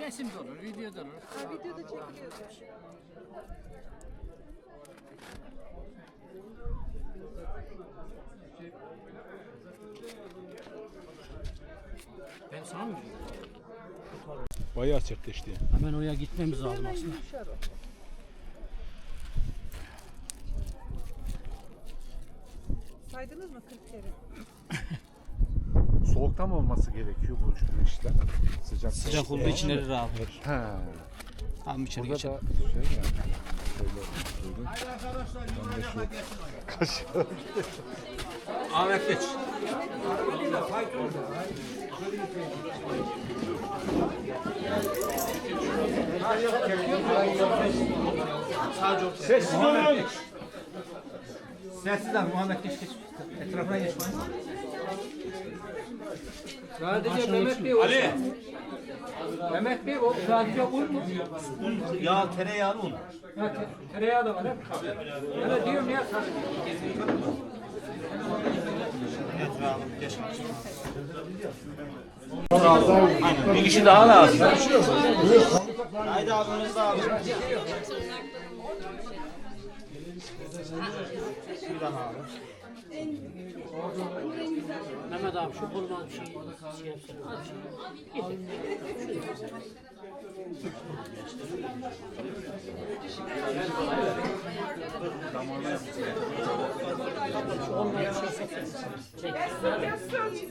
Resim de olur, video da olur. Videoda çekiliyor. Ben sana mı Bayağı sertleşti. Hemen oraya gitmemiz lazım aslında. Yumuşar o. Saydınız mı 40 kere? Soğukta mı olması gerekiyor bu şu işler? Sıcak. Sıcak olduğu için erir abi. He. Tamam içeri Burada geçelim. da şey yani. Şöyle. Ahmet geç. Sessiz olun. Sessiz abi Muhammed geç geç. Etrafına geç. Sadece Mehmet Bey olsun. Mehmet Bey o sadece un mu? Ya tereyağlı un. Ha, te- tereyağı da var hep. Öyle diyorum ya. Bir kişi daha lazım. Haydi abi hızlı abi. Mehmet abi şu koluna bir şey, şey yapsana. Al bir şey.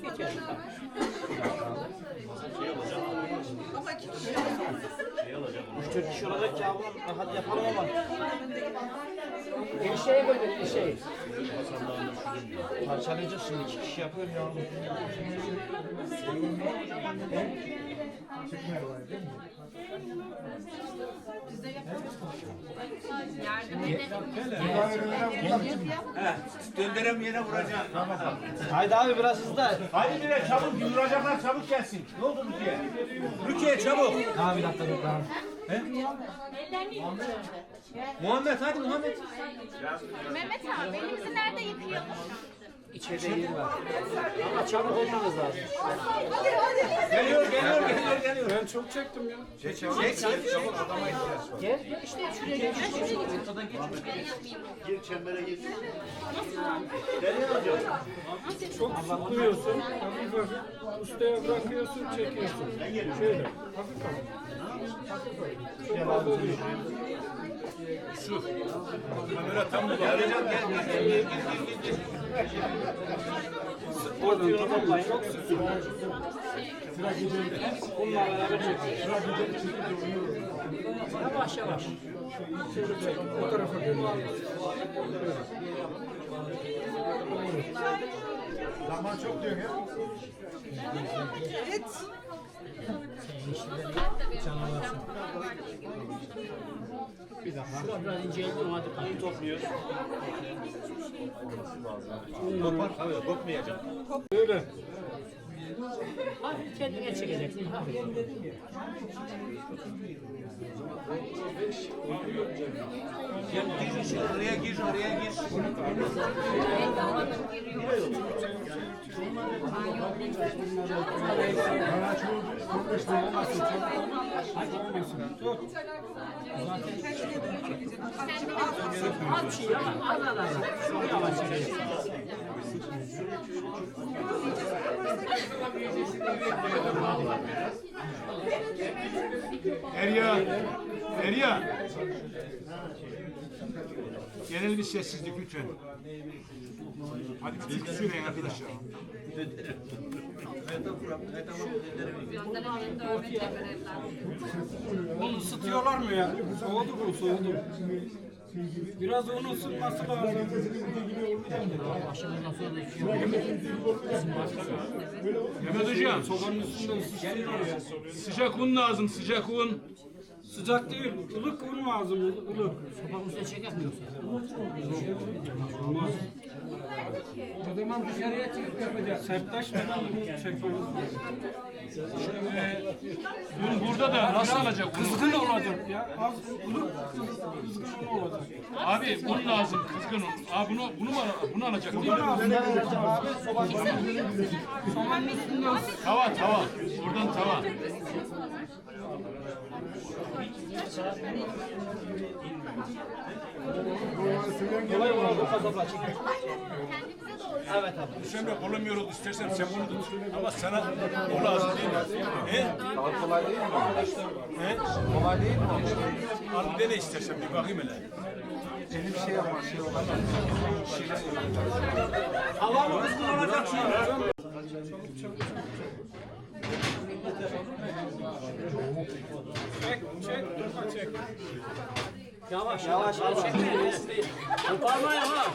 Getir. Şu koluna bir şey seçsene. Çek. Geçer. Üç dört kişi olacak ki abi. Hadi yapalım ama. Bir şeye böyle bir şey. Parçalayacağız şimdi iki kişi yapıyor ya. Döndürem yere vuracağım. Haydi abi biraz hızlı. Hadi bire çabuk vuracaklar çabuk gelsin. Ne oldu Rukiye? Rukiye çabuk. Abi bir dakika dur daha. Muhammed hadi Muhammed. Mehmet abi elimizi nerede yıkıyormuş? İçeride yeri var. Ama çabuk olmanız lazım. Geliyor geliyor geliyor geliyor. Ben çok çektim ya. Çek çek çabuk adama ihtiyaç var. Gel işte şuraya gel. Gir çembere gir. Çok sıkmıyorsun. Hafif hafif ustaya bırakıyorsun, çekiyorsun. Şöyle. Hafif hafif. Kamera tam bu. Arayacağım gel gel gel gel gel. Oradan toplayın. Çok sıkıyor. Bununla beraber çekin. Yavaş yavaş. Şöyle çek. O tarafa dönüyor. Zaman çok diyor ya. Evet. Şurada biraz inceldim hadi. Hadi topluyoruz. Kopar kopmayacak. Böyle. Hafif kendine çekeceksin. Hafif. Gel gir içeri, oraya gir oraya gir. Az bir şey ya. Az az az. Yavaş çekeceksin. Derya. Derya. Genel bir sessizlik lütfen. Hadi türkü söyleyin arkadaşlar. Bunu ısıtıyorlar mı ya? Soğudu bu, soğudu. Biraz un ısınması lazım. Mehmet Hocam Sobanın üstünde sıcak un lazım sıcak un. Sıcak değil. Ilık un lazım. ılık. Sopa üstüne çek yapmıyorsun. Olmaz. O zaman dışarıya çıkıp yapacağız. Serttaş mı? Çekmemiz Dün burada da nasıl alacak bunu? Kızgın olacak ya. Az ılık kızgın olacak. Abi un lazım kızgın un. Aa bunu bunu mu bunu alacak mi? Tava tava. Buradan tava. Kolay oldu kasapla çık. Sen de bulamıyoruz istersen sen bunu tut. Ama sana o lazım değil mi? He? kolay değil mi? He? Kolay değil mi? Al bir dene istersen bir bakayım hele. Elim şey yapar, şey olmaz. Hava mı kızgın olacak şimdi? Çek, çek, durma çek. Yavaş yavaş yavaş. Koparmayın ha.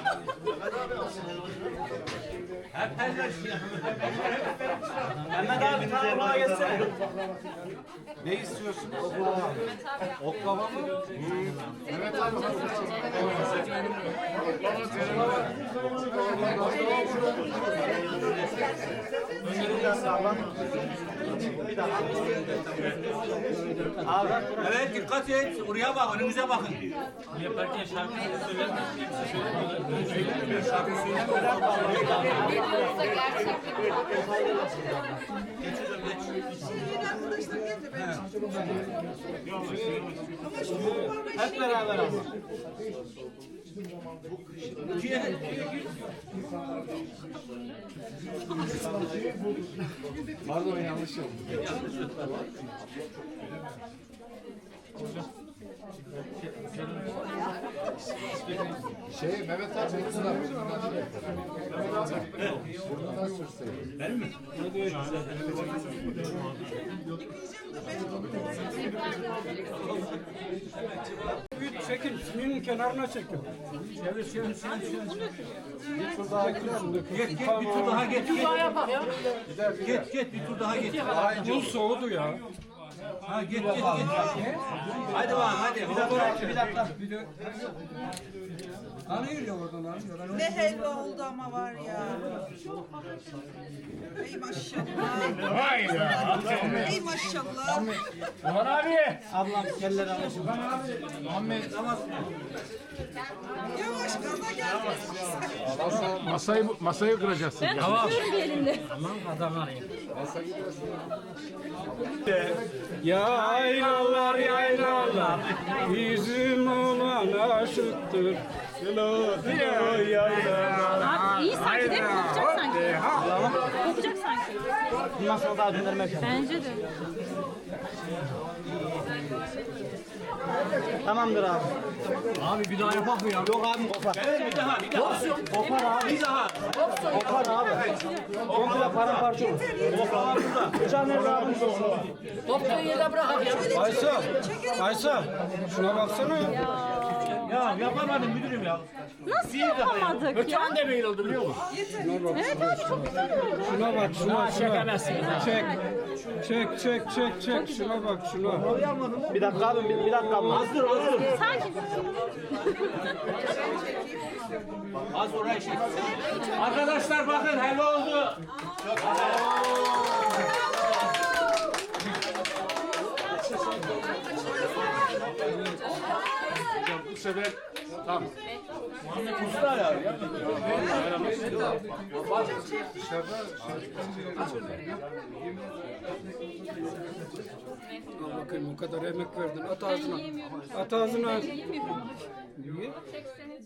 Mehmet abi bir tane bana geçsene. Ne istiyorsun? Oklava mı? Evet abi. Evet dikkat et. Oraya bak önümüze bakın. Yaparken şarkı Yeni arkadaşlar geldi Hep beraber ama. Pardon yanlış oldu. Şey Mehmet abi Burnundan sürseydin. Büyük çekin, suyun kenarına çekin. Çevir, çevir, çevir, çevir. Git git bir tur daha git. Git daha yapak ya. git, git bir tur daha git. Un soğudu ya. Ha git git git. Hadi bakalım hadi. Bir dakika. Bir dakika. Alıyor ya oradan alıyor. Ne helva oldu ama var ya. Ey maşallah. Ey maşallah. Ablam kelleri alışın. Yavaş gaza gelmesin. Masayı masayı kıracaksın. Tamam. Yaylalar yaylalar bizim olan aşıktır. Abi iyi sanki değil mi? Kokacak sanki. Kokacak sanki. Bundan sonra daha dönermek Bence de. Tamamdır abi. Abi bir daha yapak mı ya? Yok abi kopar. Bir daha bir daha. Kopar abi. Bir daha. Kopar abi. Komple paramparça olur. Bıçağı nerede abi? Koptuğu yerde bırak abi ya. Aysel, Aysel şuna baksana ya. Ya yapamadım müdürüm ya. Nasıl yapamadık ya? Bıçağın da böyle oldu biliyor musun? Evet abi çok güzel oldu. Şuna bak, şuna, şuna. Çek. Çek, çek, çek, çek. Şuna bak, şuna. Bir dakika abi bir, bir dakika. Hazır hazır. Sanki. Az oraya şey. Arkadaşlar bakın helva oldu. Sefer tam. Usta ya. Bakayım o kadar emek verdin. At ağzına. At ağzına. Niye?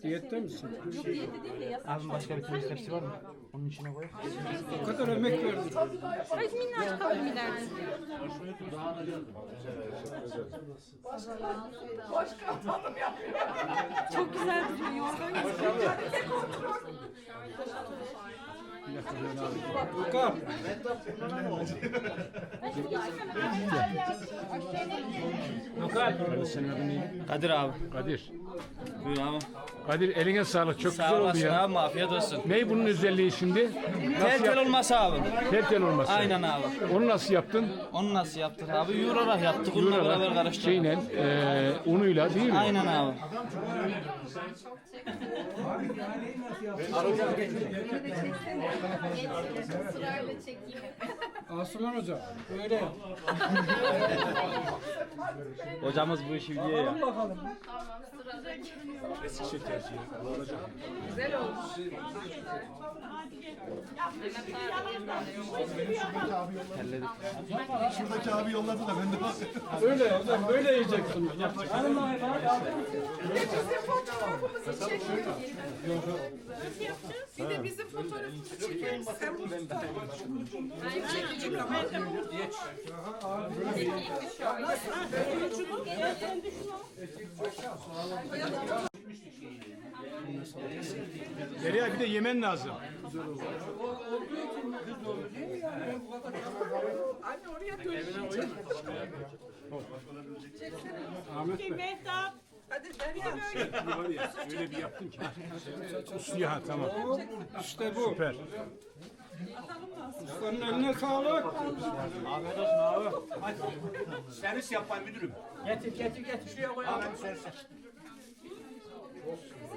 Diyette misin? Abi başka bir turist tepsi var mı? Onun içine koy. O kadar emek verdin. Ay minnacık kaldım ileride. Çok güzel duruyor. Yorgan gibi. Okan. Kadir abi. Kadir. Buyur abi. Kadir eline sağlık. Çok Sağ güzel oldu olasın ya. abi afiyet olsun. Ne bunun özelliği şimdi? Nasıl Tel tel yaptın? olması abi. Tel tel olması. Aynen abi. Onu nasıl yaptın? Onu nasıl yaptık abi? Yoğurarak yaptık. Bununla beraber karıştırdık. Şeyle, e, unuyla değil mi? Aynen abi. Sırayla çekeyim. Aslan Hoca öyle yap. Hocamız bu işi biliyor ya. Tamam sıradaki. Öyle hocam böyle yiyeceksin. Bizim fotoğrafımızı çekiyor. Bir de bizim fotoğrafımızı çekiyoruz. Sen bunu tutar. Çekecek ama. Derya bir de yemen lazım. Anne oraya dönüşecek. Hadi Derya. Var ya öyle bir yaptın ki. Ha tamam. İşte bu. Süper. Ustanın eline sağlık. Servis yapmayın müdürüm. Getir getir getir şuraya koy. Ben servis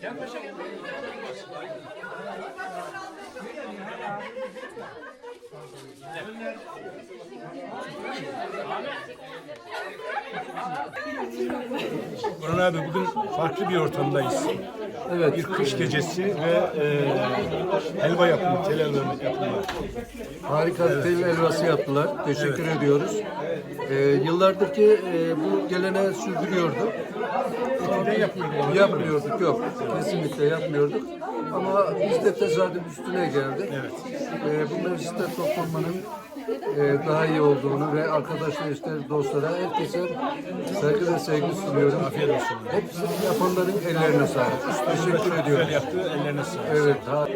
Gel başa gel. Ahmet. Burhan abi bugün farklı bir ortamdayız. Evet. Bir kış gecesi ve e, helva yapımı, tel helva yapımı. Harika tel helvası yaptılar. Teşekkür ediyoruz. Ee, yıllardır ki e, bu gelene sürdürüyorduk. Yapmıyorduk yok. Kesinlikle yapmıyorduk. Ama biz de tesadüf üstüne geldik. Evet. bu mecliste toplanmanın e, daha iyi olduğunu ve arkadaşlar işte dostlara herkese saygı ve sevgi sunuyorum. Afiyet olsun. Hepsi yapanların ellerine sağlık. Teşekkür ediyorum. Güzel yaptı, ellerine sağlık. Evet. ha-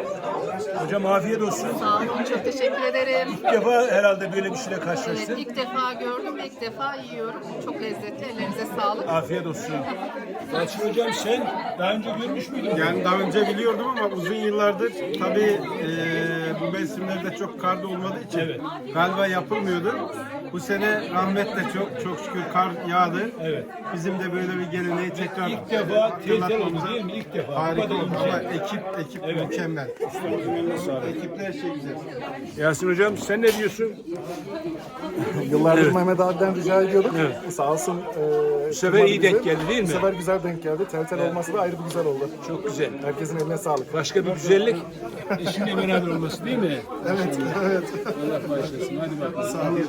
Hocam afiyet olsun. Sağ olun, çok teşekkür ederim. İlk defa herhalde böyle bir şeyle Evet, karşılaştın. ilk defa gördüm, ilk defa yiyorum. Çok lezzetli, ellerinize sağlık. Afiyet olsun. Selçuk hocam sen daha önce görmüş müydün? Yani daha önce biliyordum ama uzun yıllardır tabii e, bu mevsimlerde çok kar da olmadığı için galiba yapılmıyordu. Bu sene rahmetle çok çok şükür kar yağdı. Evet. Bizim de böyle bir geleneği tekrar İlk defa teyze oldu değil mi? İlk defa. Bu Harika oldu ama ekip ekip mükemmel. Ekipler şey güzel. Yasin hocam sen ne diyorsun? Yıllardır Mehmet abiden rica ediyorduk. Sağ olsun. Bu sefer iyi denk geldi değil mi? güzel denk geldi. Tel tel olması da ayrı bir güzel oldu. Çok güzel. Herkesin eline sağlık. Başka bir güzellik eşinle beraber olması değil mi? Evet, evet. Allah bağışlasın. Hadi bakalım. Sağ olun.